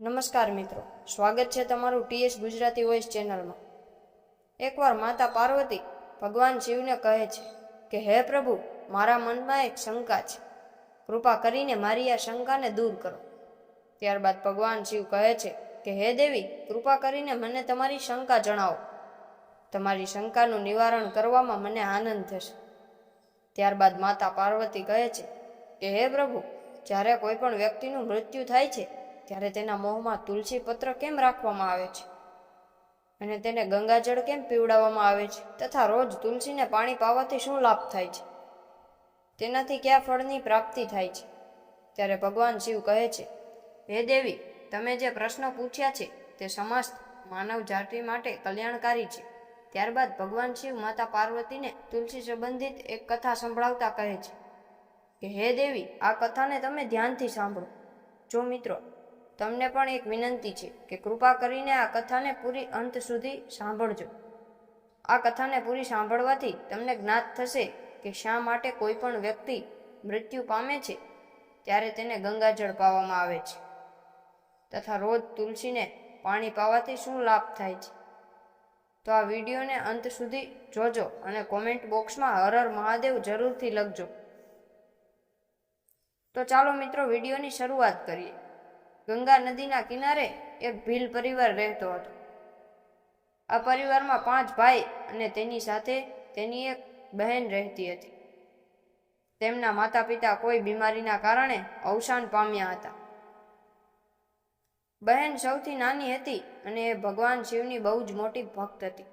નમસ્કાર મિત્રો. સ્વાગત છે તમારું ટીએસ ગુજરાતી વોઇસ ચેનલમાં. એકવાર માતા પાર્વતી ભગવાન શિવને કહે છે કે, હે પ્રભુ, મારા મનમાં એક શંકા છે. કૃપા કરીને મારી આ શંકાને દૂર કરો. ત્યારબાદ ભગવાન શિવ કહે છે કે, હે દેવી, કૃપા કરીને મને તમારી શંકા જણાવો. તમારી શંકાનું નિવારણ કરવામાં મને આનંદ થશે. ત્યારબાદ માતા પાર્વતી કહે છે કે, હે પ્રભુ, જ્યારે કોઈ પણ વ્યક્તિનું મૃત્યુ થાય છે ત્યારે તેના મોંમાં તુલસી પત્ર કેમ રાખવામાં આવે છે? અને તેને ગંગાજળ કેમ પીવડાવવામાં આવે છે? તથા રોજ તુલસીને પાણી પાવાથી શું લાભ થાય છે? તેનાથી કયા ફળની પ્રાપ્તિ થાય છે? ત્યારે ભગવાન શિવ કહે છે, હે દેવી, તમે જે પ્રશ્ન પૂછ્યા છે, તે સમસ્ત માનવ જાતિ માટે કલ્યાણકારી છે. ત્યારબાદ ભગવાન શિવ માતા પાર્વતીને તુલસી સંબંધિત એક કથા સંભળાવતા કહે છે કે, હે દેવી, આ કથાને તમે ધ્યાનથી સાંભળો. જો મિત્રો તમને પણ એક વિનંતી છે કે કૃપા કરીને આ કથાને પૂરી અંત સુધી સાંભળજો. આ કથાને પૂરી સાંભળવાથી તમને જ્ઞાત થશે કે શા માટે કોઈ પણ વ્યક્તિ મૃત્યુ પામે છે, ત્યારે તેને ગંગાજળ પાવામાં આવે છે. તથા રોજ તુલસીને પાણી પાવાથી શું લાભ થાય છે? તો આ વિડીયોને અંત સુધી જોજો અને કોમેન્ટ બોક્સમાં હર હર મહાદેવ જરૂરથી લખજો. તો ચાલો મિત્રો વિડીયોની શરૂઆત કરીએ. ગંગા નદીના કિનારે એક ભીલ પરિવાર રહેતો હતો. આ પરિવારમાં પાંચ ભાઈ અને તેની સાથે તેની એક બહેન રહેતી હતી. તેમના માતા પિતા કોઈ બીમારીના કારણે અવસાન પામ્યા હતા. બહેન સૌથી નાની હતી અને એ ભગવાન શિવની બહુ જ મોટી ભક્ત હતી.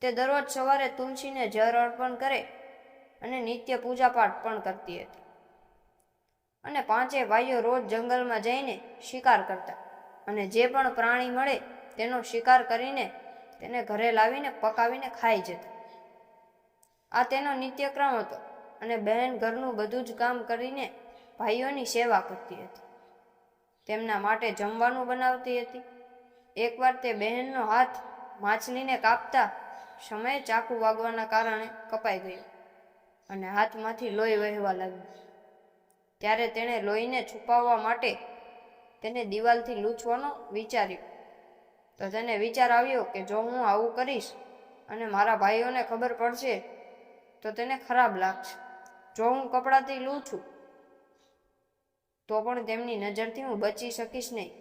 તે દરરોજ સવારે તુલસીને જળ અર્પણ કરે અને નિત્ય પૂજાપાઠ પણ કરતી હતી. અને પાંચે ભાઈઓ રોજ જંગલમાં જઈને શિકાર કરતા. અને જે પણ પ્રાણી મળે તેનો શિકાર કરીને તેને ઘરે લાવીને પકાવીને ખાઈ જતા. આ તેનો નિત્યક્રમ હતો અને બહેન ઘરનું બધું જ કામ કરીને ભાઈઓની સેવા કરતી હતી. તેમના માટે જમવાનું બનાવતી હતી. એકવાર તે બહેનનો હાથ માછલીને કાપતા સમયે ચાકુ વાગવાના કારણે કપાઈ ગયો અને હાથમાંથી લોહી વહેવા લાગ્યું. ત્યારે તેણે લોહીને છુપાવવા માટે તેને દિવાલથી લૂછવાનો વિચાર્યું. તો તેને વિચાર આવ્યો કે જો હું આવું કરીશ અને મારા ભાઈઓને ખબર પડશે, તો તેને ખરાબ લાગશે. જો હું કપડાથી લૂછું, તો પણ તેમની નજરથી હું બચી શકીશ નહીં.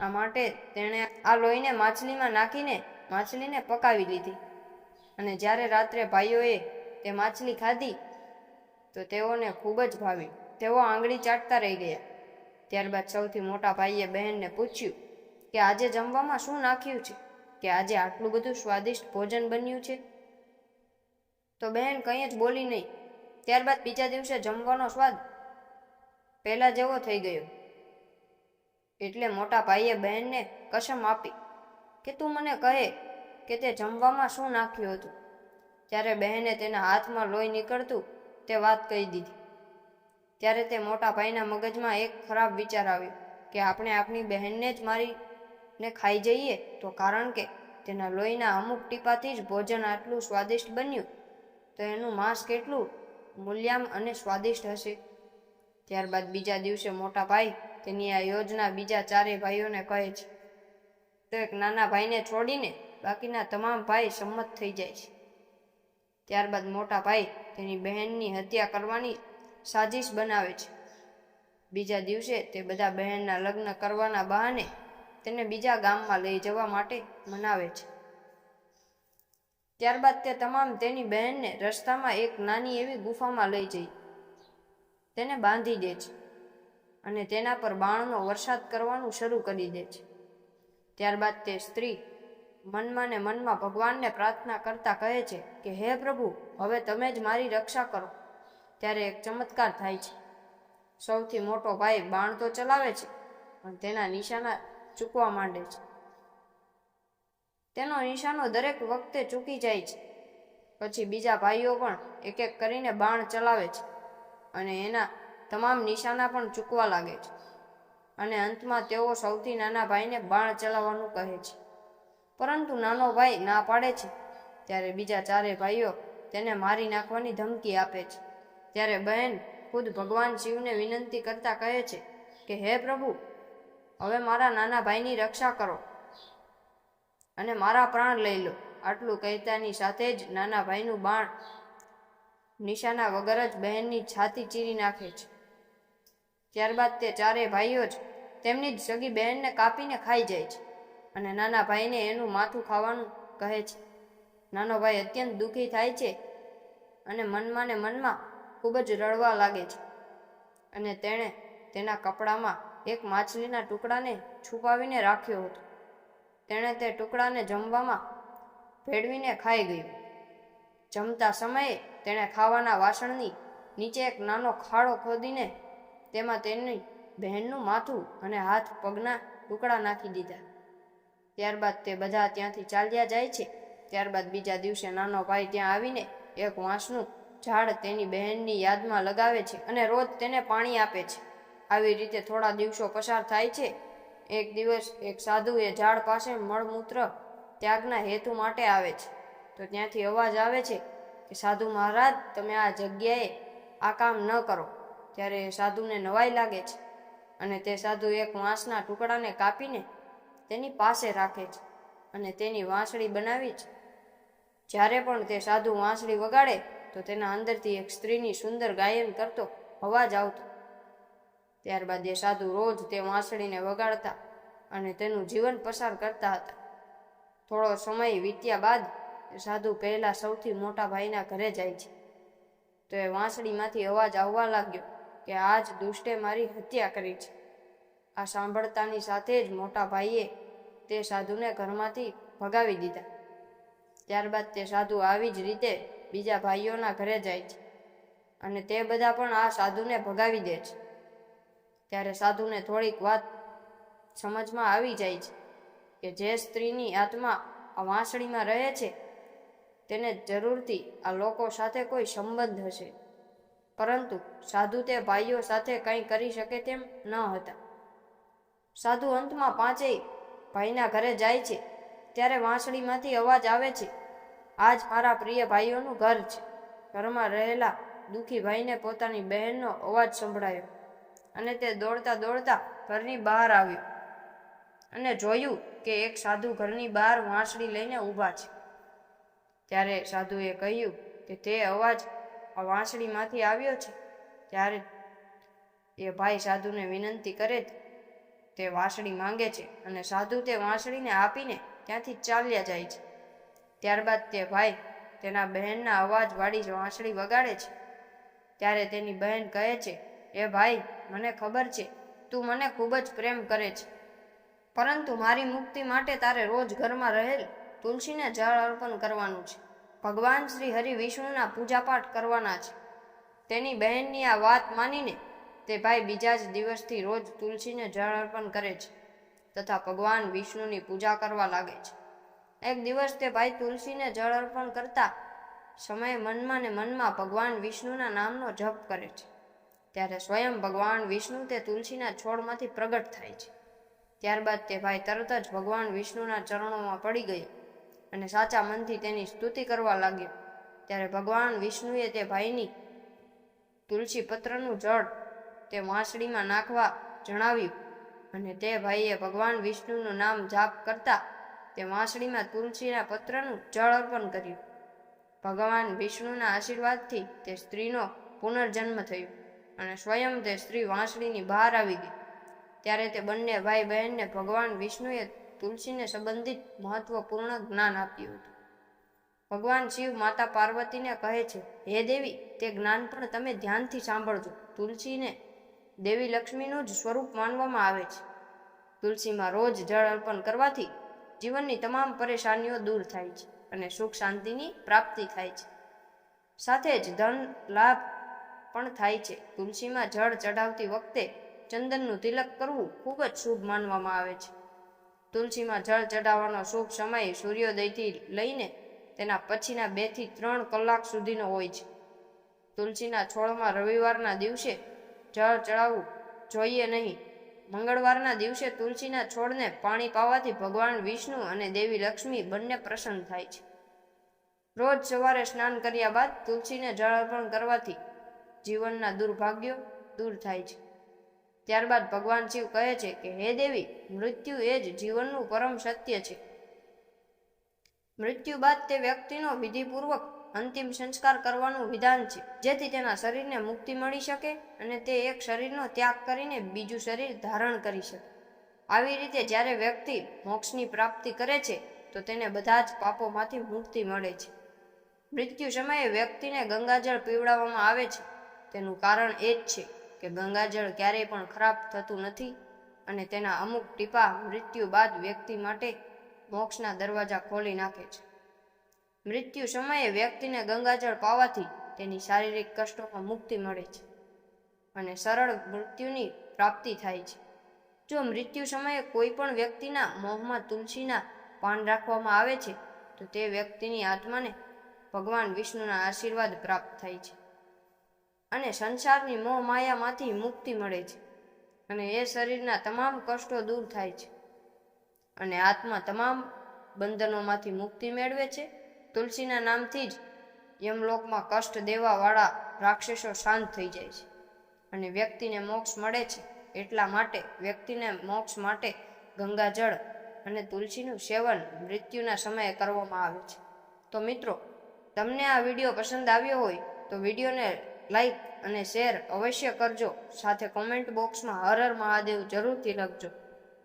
આ માટે તેણે આ લોહીને માછલીમાં નાખીને માછલીને પકાવી લીધી. અને જ્યારે રાત્રે ભાઈઓએ તે માછલી ખાધી, તો તેઓને ખૂબ જ ભાવી તેઓ આંગળી ચાટતા રહી ગયા. ત્યારબાદ સૌથી મોટા ભાઈએ બહેનને પૂછ્યું કે આજે જમવામાં શું નાખ્યું છે? કે આજે આટલું બધું સ્વાદિષ્ટ ભોજન બન્યું છે? તો બહેન કંઈ જ બોલી નહીં. ત્યારબાદ બીજા દિવસે જમવાનો સ્વાદ પહેલા જેવો થઈ ગયો. એટલે મોટા ભાઈએ બહેનને કસમ આપી કે તું મને કહે કે તે જમવામાં શું નાખ્યું હતું? ત્યારે બહેને તેના હાથમાં લોહી નીકળતું તે વાત કહી દીધી. ત્યારે તે મોટા ભાઈના મગજમાં એક ખરાબ વિચાર આવ્યો કે આપણે આપણી બહેનને જ મારીને ખાઈ જઈએ તો કારણ કે તેના લોહીના અમુક ટીપાથી જ ભોજન આટલું સ્વાદિષ્ટ બન્યું. તો એનું માંસ કેટલું મૂલ્યામ અને સ્વાદિષ્ટ હશે? ત્યારબાદ બીજા દિવસે મોટા ભાઈ તેની આ યોજના બીજા ચારેય ભાઈઓને કહે છે. તો એક નાના ભાઈને છોડીને બાકીના તમામ ભાઈ સંમત થઈ જાય છે. ત્યારબાદ મોટા ભાઈ તેની બહેનની હત્યા કરવાની સાજિશ બનાવે છે. બીજા દિવસે તે બધા બહેનના લગ્ન કરવાના બહાને તેને બીજા ગામમાં લઈ જવા માટે મનાવે છે. ત્યારબાદ તે તમામ તેની બહેનને રસ્તામાં એક નાની એવી ગુફામાં લઈ જઈ. તેને બાંધી દે છે અને તેના પર બાણનો વરસાદ કરવાનું શરૂ કરી દે છે. ત્યારબાદ તે સ્ત્રી મનમાં ને મનમાં ભગવાનને પ્રાર્થના કરતા કહે છે કે, હે પ્રભુ, હવે તમે જ મારી રક્ષા કરો. ત્યારે એક ચમત્કાર થાય છે. સૌથી મોટો ભાઈ બાણ તો ચલાવે છે, પણ તેના નિશાના ચૂકવા માંડે છે. તેનો નિશાનો દરેક વખતે ચૂકી જાય છે. પછી બીજા ભાઈઓ પણ એક એક કરીને બાણ ચલાવે છે અને એના તમામ નિશાના પણ ચૂકવા લાગે છે. અને અંતમાં તેઓ સૌથી નાના ભાઈને બાણ ચલાવવાનું કહે છે. પરંતુ નાનો ભાઈ ના પાડે છે, ત્યારે બીજા ચારે ભાઈઓ તેને મારી નાખવાની ધમકી આપે છે. ત્યારે બહેન ખુદ ભગવાન શિવને વિનંતી કરતા કહે છે કે, હે પ્રભુ, હવે મારા નાના ભાઈની રક્ષા કરો અને મારા પ્રાણ લઈ લો. આટલું કહેતાની સાથે જ નાના ભાઈનું બાણ નિશાના વગર જ બહેનની છાતી ચીરી નાખે છે. ત્યારબાદ તે ચારેય ભાઈઓ જ તેમની જ સગી બહેનને કાપીને ખાઈ જાય છે અને નાના ભાઈને એનું માથું ખાવાનું કહે છે. નાનો ભાઈ અત્યંત દુઃખી થાય છે અને મનમાં ને મનમાં ખૂબ જ રડવા લાગે છે. અને તેણે તેના કપડામાં એક માછલીના ટુકડાને છુપાવીને રાખ્યો હતો. તેણે તે ટુકડાને જમવામાં ભેળવીને ખાઈ ગયું. જમતા સમયે તેણે ખાવાના વાસણની નીચે એક નાનો ખાડો ખોદીને તેમાં તેની બહેનનું માથું અને હાથ પગના ટુકડા નાખી દીધા. ત્યારબાદ તે બધા ત્યાંથી ચાલ્યા જાય છે. ત્યારબાદ બીજા દિવસે નાનો ભાઈ ત્યાં આવીને એક વાંસનું ઝાડ તેની બહેનની યાદમાં લગાવે છે અને રોજ તેને પાણી આપે છે. આવી રીતે થોડા દિવસો પસાર થાય છે. એક દિવસ એક સાધુ એ ઝાડ પાસે મળમૂત્ર ત્યાગના હેતુ માટે આવે છે. તો ત્યાંથી અવાજ આવે છે કે, સાધુ મહારાજ, તમે આ જગ્યાએ આ કામ ન કરો. ત્યારે સાધુને નવાઈ લાગે છે અને તે સાધુ એક વાંસના ટુકડાને કાપીને તેની પાસે રાખે છે અને તેની વાંસળી બનાવી છે. જ્યારે પણ તે સાધુ વાંસળી વગાડે તો તેના અંદરથી એક સ્ત્રીની સુંદર ગાયન કરતો અવાજ આવતો. ત્યારબાદ એ સાધુ રોજ તે વાંસળીને વગાડતા અને તેનું જીવન પસાર કરતા હતા. થોડો સમય વીત્યા બાદ સાધુ પહેલા સૌથી મોટા ભાઈના ઘરે જાય છે. તો એ વાંસળીમાંથી અવાજ આવવા લાગ્યો કે આજ દુષ્ટે મારી હત્યા કરી છે. આ સાંભળતાની સાથે જ મોટા ભાઈએ તે સાધુને ઘરમાંથી ભગાવી દીધા. ત્યારબાદ તે સાધુ આવી જ રીતે બીજા ભાઈઓના ઘરે જાય છે અને તે બધા પણ આ સાધુને ભગાવી દે છે. ત્યારે સાધુને થોડીક વાત સમજમાં આવી જાય છે કે જે સ્ત્રીની આત્મા આ વાંસળીમાં રહે છે, તેને જરૂરથી આ લોકો સાથે કોઈ સંબંધ હશે. પરંતુ સાધુ તે ભાઈઓ સાથે કંઈ કરી શકે તેમ ન હતા. સાધુ અંતમાં પાંચેય ભાઈના ઘરે જાય છે, ત્યારે વાંસળીમાંથી અવાજ આવે છે આજ મારા પ્રિય ભાઈઓનું ઘર છે. ઘરમાં રહેલા દુઃખી ભાઈને પોતાની બહેનનો અવાજ સંભળાયો અને તે દોડતા દોડતા ઘરની બહાર આવ્યો અને જોયું કે એક સાધુ ઘરની બહાર વાંસળી લઈને ઊભા છે. ત્યારે સાધુએ કહ્યું કે તે અવાજ આ વાંસળીમાંથી આવ્યો છે? ત્યારે એ ભાઈ સાધુને વિનંતી કરે તે વાંસળી માંગે છે. અને સાધુ તે વાંસળીને આપીને ત્યાંથી ચાલ્યા જાય છે. ત્યારબાદ તે ભાઈ તેના બહેનના અવાજવાળી વાંસળી વગાડે છે, ત્યારે તેની બહેન કહે છે, એ ભાઈ, મને ખબર છે, તું મને ખૂબ જ પ્રેમ કરે છે. પરંતુ મારી મુક્તિ માટે તારે રોજ ઘરમાં રહેલ તુલસીને જળ અર્પણ કરવાનું છે. ભગવાન શ્રી હરિ વિષ્ણુના પૂજાપાઠ કરવાના છે. તેની બહેનની આ વાત માનીને તે ભાઈ બીજા જ દિવસથી રોજ તુલસીને જળ અર્પણ કરે છે તથા ભગવાન વિષ્ણુની પૂજા કરવા લાગે છે. એક દિવસ તે ભાઈ તુલસીને જળ અર્પણ કરતા સમયે મનમાં ને મનમાં ભગવાન વિષ્ણુના નામનો જપ કરે છે. ત્યારે સ્વયં ભગવાન વિષ્ણુ તે તુલસીના છોડમાંથી પ્રગટ થાય છે. ત્યારબાદ તે ભાઈ તરત જ ભગવાન વિષ્ણુના ચરણોમાં પડી ગયો અને સાચા મનથી તેની સ્તુતિ કરવા લાગ્યો. ત્યારે ભગવાન વિષ્ણુએ તે ભાઈની તુલસી પત્રનું જળ તે વાંસળીમાં નાખવા જણાવ્યું અને તે ભાઈએ ભગવાન વિષ્ણુનું નામ જાપ કરતા તે વાંસળીમાં તુલસીના પત્રનું જળ અર્પણ કર્યું. ભગવાન વિષ્ણુના આશીર્વાદથી તે સ્ત્રીનો પુનર્જન્મ થયો અને સ્વયં તે સ્ત્રી વાંસળીની બહાર આવી ગઈ. ત્યારે તે બંને ભાઈ બહેનને ભગવાન વિષ્ણુએ તુલસીને સંબંધિત મહત્વપૂર્ણ જ્ઞાન આપ્યું હતું. ભગવાન શિવ માતા પાર્વતીને કહે છે, હે દેવી, તે જ્ઞાન પણ તમે ધ્યાનથી સાંભળજો. તુલસીને દેવી લક્ષ્મીનું જ સ્વરૂપ માનવામાં આવે છે. તુલસીમાં રોજ જળ અર્પણ કરવાથી જીવનની તમામ પરેશાનીઓ દૂર થાય છે અને સુખ શાંતિની પ્રાપ્તિ થાય છે. સાથે જ ધન, લાભ પણ થાય છે. તુલસીમાં જળ ચઢાવતી વખતે ચંદનનું તિલક કરવું ખૂબ જ શુભ માનવામાં આવે છે. તુલસીમાં જળ ચઢાવવાનો શુભ સમય સૂર્યોદયથી લઈને તેના પછીના બેથી ત્રણ કલાક સુધીનો હોય છે. તુલસીના છોડમાં રવિવારના દિવસે જળ ચડાવવું જોઈએ નહીં. મંગળવારના દિવસે તુલસીના છોડને પાણી પાવાથી ભગવાન વિષ્ણુ અને દેવી લક્ષ્મી બંને પ્રસન્ન થાય છે. રોજ સવારે સ્નાન કર્યા બાદ તુલસીને જળ અર્પણ કરવાથી જીવનના દુર્ભાગ્યો દૂર થાય છે. ત્યારબાદ ભગવાન શિવ કહે છે કે, હે દેવી, મૃત્યુ એ જ જીવનનું પરમ સત્ય છે. મૃત્યુ બાદ તે વ્યક્તિનો વિધિપૂર્વક અંતિમ સંસ્કાર કરવાનું વિધાન છે, જેથી તેના શરીરને મુક્તિ મળી શકે અને તે એક શરીરનો ત્યાગ કરીને બીજું શરીર ધારણ કરી શકે. આવી રીતે જ્યારે વ્યક્તિ મોક્ષની પ્રાપ્તિ કરે છે, તો તેને બધા જ પાપોમાંથી મુક્તિ મળે છે. મૃત્યુ સમયે વ્યક્તિને ગંગાજળ પીવડાવવામાં આવે છે. તેનું કારણ એ જ છે કે ગંગાજળ ક્યારેય પણ ખરાબ થતું નથી અને તેના અમુક ટીપા મૃત્યુ બાદ વ્યક્તિ માટે મોક્ષના દરવાજા ખોલી નાખે છે. મૃત્યુ સમયે વ્યક્તિને ગંગાજળ પાવાથી તેની શારીરિક કષ્ટોમાં મુક્તિ મળે છે અને સરળ મૃત્યુની પ્રાપ્તિ થાય છે. જો મૃત્યુ સમયે કોઈ પણ વ્યક્તિના મોહમાં તુલસીના પાન રાખવામાં આવે છે, તો તે વ્યક્તિની આત્માને ભગવાન વિષ્ણુના આશીર્વાદ પ્રાપ્ત થાય છે અને સંસારની મોહ માયામાંથી મુક્તિ મળે છે અને એ શરીરના તમામ કષ્ટો દૂર થાય છે અને આત્મા તમામ બંધનોમાંથી મુક્તિ મેળવે છે તુલસીના નામથી જ યમલોકમાં કષ્ટ દેવાવાળા રાક્ષસો શાંત થઈ જાય છે અને વ્યક્તિને મોક્ષ મળે છે એટલા માટે વ્યક્તિને મોક્ષ માટે ગંગાજળ અને તુલસીનું સેવન મૃત્યુના સમયે કરવામાં આવે છે. તો મિત્રો, તમને આ વીડિયો પસંદ આવ્યો હોય તો વિડીયોને લાઈક અને શેર અવશ્ય કરજો. સાથે કોમેન્ટ બોક્સમાં હર હર મહાદેવ જરૂરથી લખજો.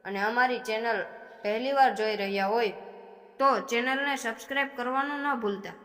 અને અમારી ચેનલ પહેલીવાર જોઈ રહ્યા હોય તો ચેનલને સબસ્ક્રાઈબ કરવાનું ન ભૂલતા.